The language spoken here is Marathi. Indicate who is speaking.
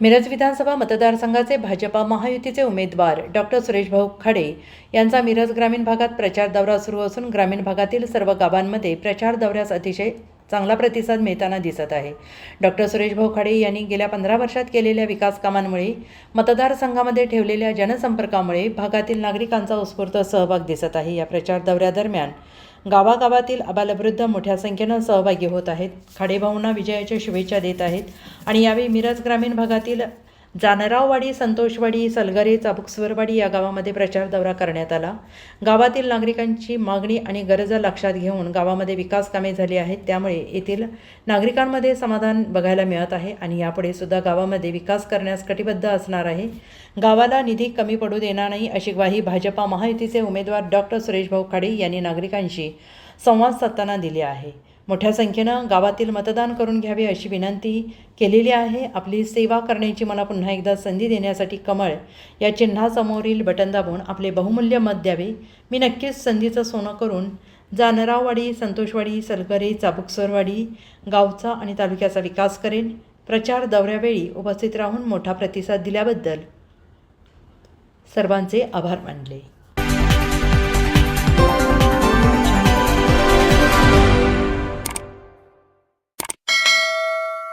Speaker 1: मिरज विधानसभा मतदारसंघाचे भाजपा महायुतीचे उमेदवार डॉक्टर सुरेशभाऊ खाडे यांचा मिरज ग्रामीण भागात प्रचार दौरा सुरू असून ग्रामीण भागातील सर्व गावांमध्ये प्रचार दौऱ्यास अतिशय चांगला प्रतिसाद मिळताना दिसत आहे. डॉक्टर सुरेशभाऊ खाडे यांनी गेल्या पंधरा वर्षात केलेल्या विकास कामांमुळे मतदारसंघामध्ये ठेवलेल्या जनसंपर्कामुळे भागातील नागरिकांचा उत्स्फूर्त सहभाग दिसत आहे. या प्रचार दौऱ्यादरम्यान गावागावातील अबालवृद्ध मोठ्या संख्येनं सहभागी होत आहेत. खाडेभाऊंना विजयाच्या शुभेच्छा देत आहेत. आणि यावेळी मिरज ग्रामीण भागातील जानराववाडी संतोषवाडी सलगरे चाबुकस्वरवाडी या गावामध्ये प्रचार दौरा करण्यात आला. गावातील नागरिकांची मागणी आणि गरजा लक्षात घेऊन गावामध्ये विकास कामे झाली आहेत. त्यामुळे येथील नागरिकांमध्ये समाधान बघायला मिळत आहे आणि यापुढे सुद्धा गावामध्ये विकास करण्यास कटिबद्ध असणार आहे. गावाला निधी कमी पडू देणार नाही अशी ग्वाही भाजपा महायुतीचे उमेदवार डॉक्टर सुरेशभाऊ खाडे यांनी नागरिकांशी संवाद साधताना दिली आहे. मोठ्या संख्येनं गावातील मतदान करून घ्यावे अशी विनंती केलेली आहे. आपली सेवा करण्याची मला पुन्हा एकदा संधी देण्यासाठी कमळ या चिन्हासमोरील बटन दाबून आपले बहुमूल्य मत द्यावे. मी नक्कीच संधीचं सोनं करून जानराववाडी संतोषवाडी सलगरे चाबुकसरवाडी गावचा आणि तालुक्याचा विकास करेन. प्रचार दौऱ्यावेळी उपस्थित राहून मोठा प्रतिसाद दिल्याबद्दल सर्वांचे आभार मानले.